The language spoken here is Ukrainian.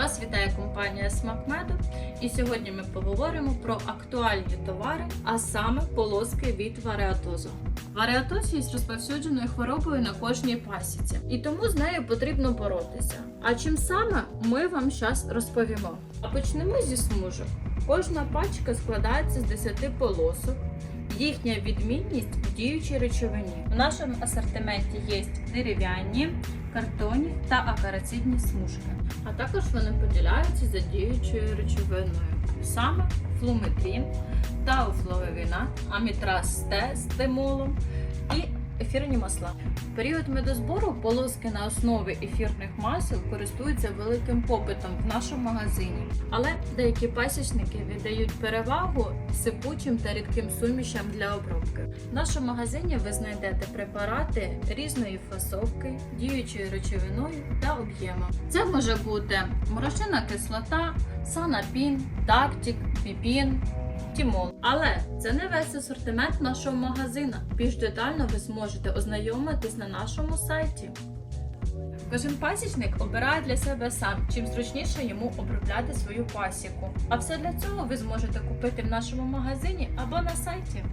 Вас вітає компанія Смакмеду, і сьогодні ми поговоримо про актуальні товари, а саме полоски від вареатозу. Вареатоз є розповсюдженою хворобою на кожній пасіці, і тому з нею потрібно боротися. А чим саме ми вам зараз розповімо. А почнемо зі смужок. Кожна пачка складається з 10 полосок. Їхня відмінність в діючій речовині. В нашому асортименті є дерев'яні, картонні та акарацидні смужки. А також вони поділяються за діючою речовиною. Саме флуметрін, тауфловина, амітраз Т з тимолом і ефірні масла. В період медозбору полоски на основі ефірних масел користуються великим попитом в нашому магазині. Але деякі пасічники віддають перевагу сипучим та рідким сумішам для обробки. В нашому магазині ви знайдете препарати різної фасовки, діючою речовиною та об'ємом. Це може бути морошина кислота, санапін, тактик, піпін. Тімол. Але це не весь асортимент нашого магазину. Більш детально ви зможете ознайомитись на нашому сайті. Кожен пасічник обирає для себе сам, чим зручніше йому обробляти свою пасіку. А все для цього ви зможете купити в нашому магазині або на сайті.